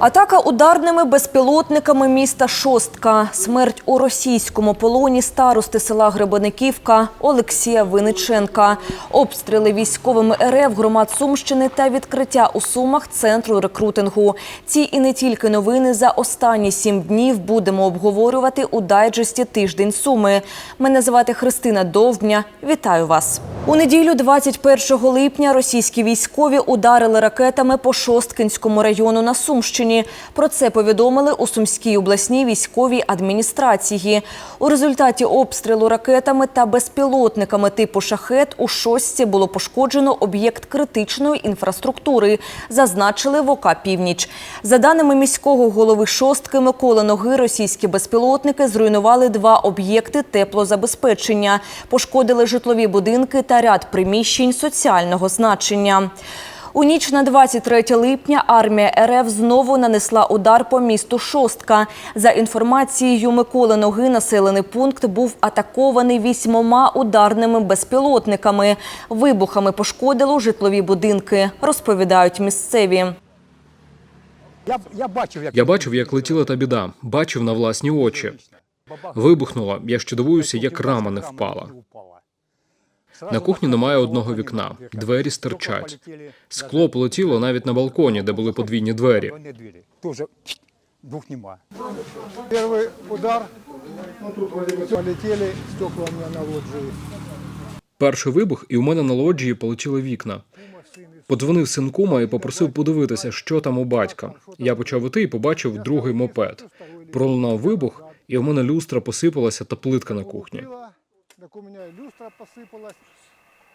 Атака ударними безпілотниками міста Шостка. Смерть у російському полоні старости села Гребениківка Олексія Виниченка. Обстріли військовими РФ громад Сумщини та відкриття у Сумах центру рекрутингу. Ці і не тільки новини за останні сім днів будемо обговорювати у дайджесті Тиждень Суми. Мене звати Христина Довбня. Вітаю вас. У неділю 21 липня російські військові ударили ракетами по Шосткинському району на Сумщині. Про це повідомили у Сумській обласній військовій адміністрації. У результаті обстрілу ракетами та безпілотниками типу шахет у Шостці було пошкоджено об'єкт критичної інфраструктури, зазначили в ОК «Північ». За даними міського голови Шостки Миколи Ноги, російські безпілотники зруйнували два об'єкти теплозабезпечення, пошкодили житлові будинки та ряд приміщень соціального значення. У ніч на 23 липня армія РФ знову нанесла удар по місту Шостка. За інформацією Миколи Ноги, населений пункт був атакований вісьмома ударними безпілотниками. Вибухами пошкодило житлові будинки, розповідають місцеві. Я, я бачив, як Я бачив, як летіла та біда, бачив на власні очі. Вибухнула. Я ще дивуюся, як рама не впала. На кухні немає одного вікна, двері стирчать. Скло полетіло навіть на балконі, де були подвійні двері. Тоже двух нема. Первый удар, полетели стекла у меня на лоджии. Перший вибух, і у мене на лоджії полетіли вікна. Подзвонив син кума і попросив подивитися, що там у батька. Я почав іти і побачив другий мопед. Пролунав вибух, і у мене люстра посипалася та плитка на кухні. Так у меня люстра посыпалась.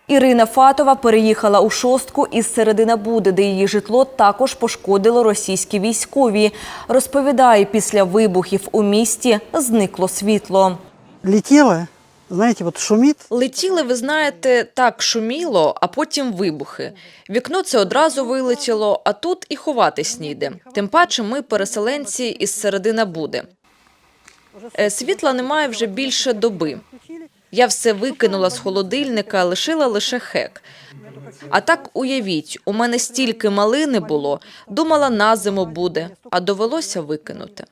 Ірина Фатова переїхала у Шостку із середина Буди, де її житло також пошкодило російські військові. Розповідає, після вибухів у місті зникло світло. летела, знаете, вот шумит, Летіли, ви знаєте, так шуміло, а потім вибухи. Вікно це одразу вилетіло, а тут і ховатись ніде. Тим паче ми переселенці із середина Буди. Е, Світла немає вже більше доби. Я все викинула з холодильника, лишила лише хек. А так уявіть, у мене стільки малини було, думала на зиму буде, а довелося викинути.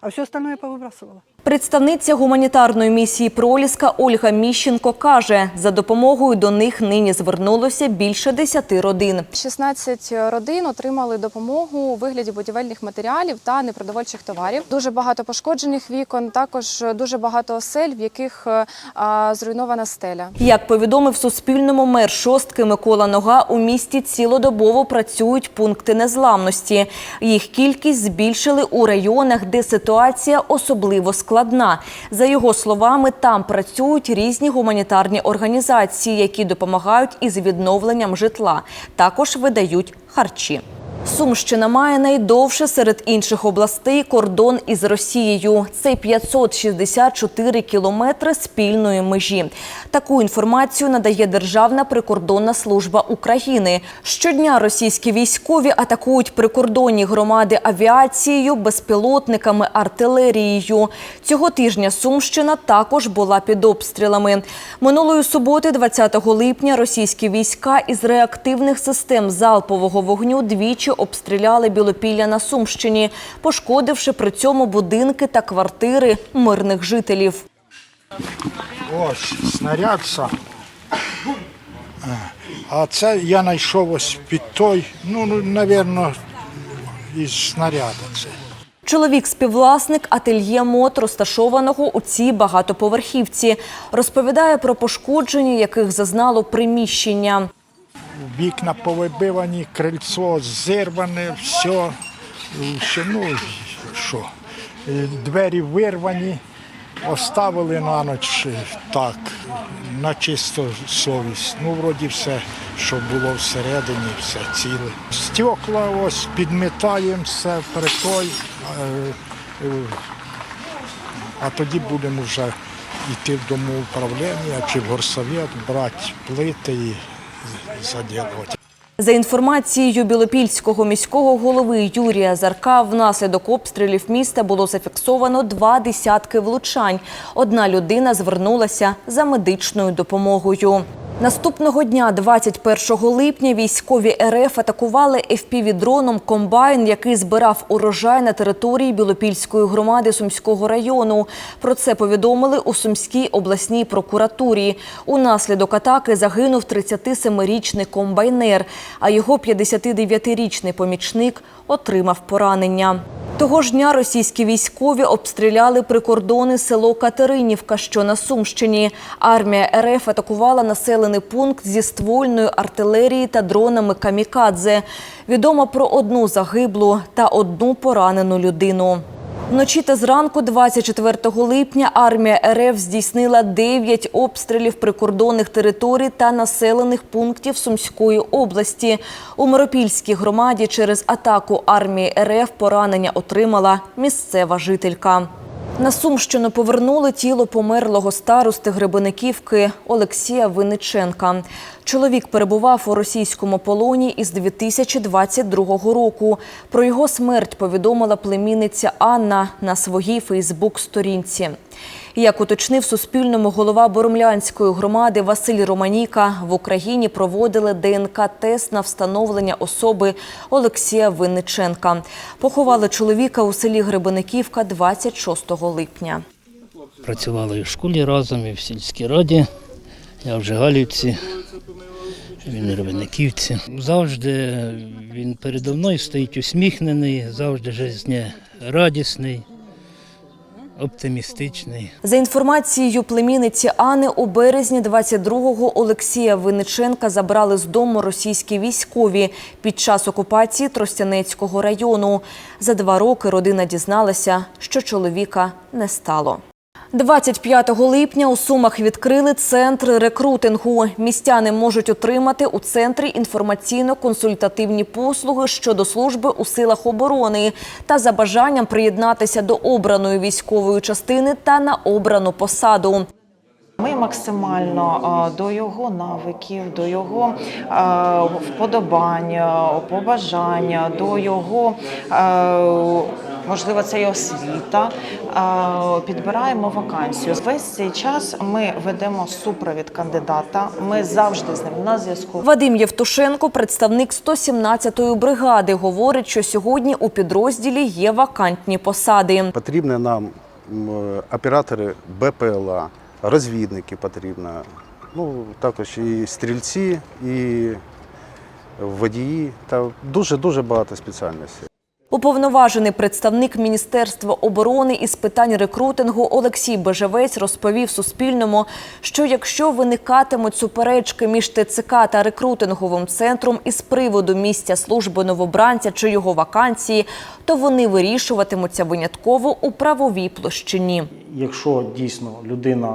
а все остальное повыбрасывала. Представниця гуманітарної місії Проліска Ольга Міщенко каже, за допомогою до них нині звернулося більше десяти родин. 16 родин отримали допомогу у вигляді будівельних матеріалів та непродовольчих товарів. Дуже багато пошкоджених вікон, також дуже багато осель, в яких е, а, зруйнована стеля. Як повідомив Суспільному мер Шостки Микола Нога, у місті цілодобово працюють пункти незламності. Їх кількість збільшили у районах, де ситуація особливо складна. За його словами, там працюють різні гуманітарні організації, які допомагають із відновленням житла. Також видають харчі. Сумщина має найдовше серед інших областей кордон із Росією. Це 564 кілометри спільної межі. Таку інформацію надає Державна прикордонна служба України. Щодня російські військові атакують прикордонні громади авіацією, безпілотниками, артилерією. Цього тижня Сумщина також була під обстрілами. Минулої суботи, 20 липня, російські війська із реактивних систем залпового вогню двічі обстріляли Білопілля на Сумщині, пошкодивши при цьому будинки та квартири мирних жителів. Ось снаряд сам. А це я знайшов ось під той, ну, ну, напевно, із снаряда це. Чоловік співвласник ательє МОТ, розташованого у цій багатоповерхівці, розповідає про пошкодження, яких зазнало приміщення. Вікна повибивані, крильцо зірване, все. Ще, ну, що, е, двері вирвані, оставили на ніч е, так, на чисто совість. Ну, вроді все, що було всередині, все ціле. Стекла ось підмітаємо все притой, е, а тоді будемо вже йти в домоуправління чи в горсовет, брати плити заділувати. За інформацією Білопільського міського голови Юрія Зарка, внаслідок обстрілів міста було зафіксовано два десятки влучань. Одна людина звернулася за медичною допомогою. Наступного дня, 21 липня, військові РФ атакували FPV-дроном комбайн, який збирав урожай на території Білопільської громади Сумського району. Про це повідомили у Сумській обласній прокуратурі. Унаслідок атаки загинув 37-річний комбайнер, а його 59-річний помічник отримав поранення. Того ж дня російські військові обстріляли прикордонне село Катеринівка, що на Сумщині. Армія РФ атакувала населений пункт зі ствольної артилерії та дронами камікадзе. Відомо про одну загиблу та одну поранену людину. Вночі та зранку 24 липня армія РФ здійснила 9 обстрілів прикордонних територій та населених пунктів Сумської області. У Миропільській громаді через атаку армії РФ поранення отримала місцева жителька. На Сумщину повернули тіло померлого старости Гребениківки Олексія Винниченка. Чоловік перебував у російському полоні із 2022 року. Про його смерть повідомила племінниця Анна на своїй Фейсбук-сторінці. Як уточнив Суспільному голова Боромлянської громади Василь Романіка, в Україні проводили ДНК-тест на встановлення особи Олексія Винниченка. Поховали чоловіка у селі Гребениківка 26 липня. Працювали і в школі разом, і в сільській раді. Я в Жигалівці, він в Завжди він передо мною стоїть усміхнений, завжди жизнерадісний, оптимістичний. За інформацією племінниці Ани, у березні 22-го Олексія Винниченка забрали з дому російські військові під час окупації Тростянецького району. За два роки родина дізналася, що чоловіка не стало. 25 липня у Сумах відкрили центр рекрутингу. Містяни можуть отримати у центрі інформаційно-консультативні послуги щодо служби у силах оборони та за бажанням приєднатися до обраної військової частини та на обрану посаду. Ми максимально до його навиків, до його вподобань, е, побажання, до його можливо, це і освіта. Підбираємо вакансію. Весь цей час ми ведемо супровід кандидата. Ми завжди з ним на зв'язку. Вадим Євтушенко, представник 117-ї бригади, говорить, що сьогодні у підрозділі є вакантні посади. Потрібні нам оператори БПЛА, розвідники потрібно, ну, також і стрільці, і водії та дуже-дуже багато спеціальностей. Уповноважений представник Міністерства оборони із питань рекрутингу Олексій Бежевець розповів Суспільному, що якщо виникатимуть суперечки між ТЦК та рекрутинговим центром із приводу місця служби новобранця чи його вакансії, то вони вирішуватимуться винятково у правовій площині. Якщо дійсно людина,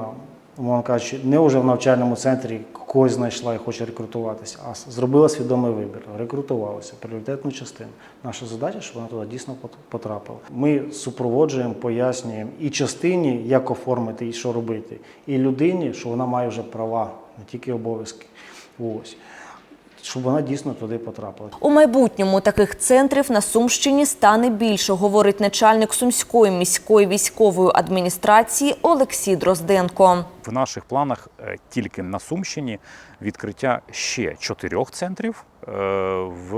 кажучи, не вже в навчальному центрі когось знайшла і хоче рекрутуватися, а зробила свідомий вибір, рекрутувалася пріоритетну частину. Наша задача, щоб вона туди дійсно пот- потрапила. Ми супроводжуємо, пояснюємо і частині, як оформити і що робити, і людині, що вона має вже права, не тільки обов'язки. Ось. Щоб вона дійсно туди потрапила. У майбутньому таких центрів на Сумщині стане більше, говорить начальник Сумської міської військової адміністрації Олексій Дрозденко. В наших планах е, тільки на Сумщині відкриття ще чотирьох центрів е, в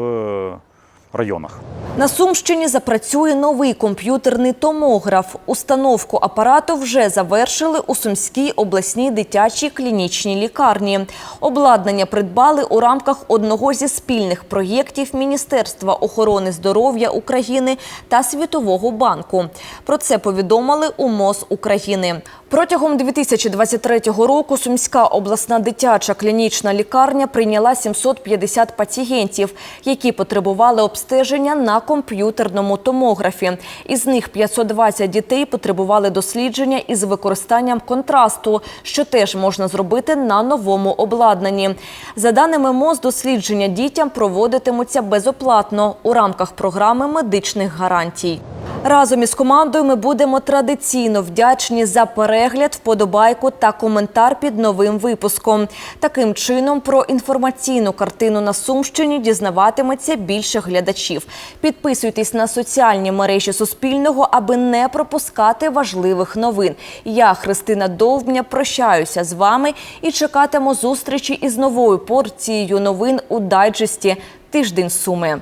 районах. На Сумщині запрацює новий комп'ютерний томограф. Установку апарату вже завершили у Сумській обласній дитячій клінічній лікарні. Обладнання придбали у рамках одного зі спільних проєктів Міністерства охорони здоров'я України та Світового банку. Про це повідомили у МОЗ України. Протягом 2023 року Сумська обласна дитяча клінічна лікарня прийняла 750 пацієнтів, які потребували обстеження на комп'ютерному томографі. Із них 520 дітей потребували дослідження із використанням контрасту, що теж можна зробити на новому обладнанні. За даними МОЗ, дослідження дітям проводитимуться безоплатно у рамках програми медичних гарантій. Разом із командою ми будемо традиційно вдячні за перегляд, вподобайку та коментар під новим випуском. Таким чином, про інформаційну картину на Сумщині дізнаватиметься більше глядачів. Підписуйтесь на соціальні мережі Суспільного, аби не пропускати важливих новин. Я, Христина Довбня, прощаюся з вами і чекатиму зустрічі із новою порцією новин у дайджесті «Тиждень Суми».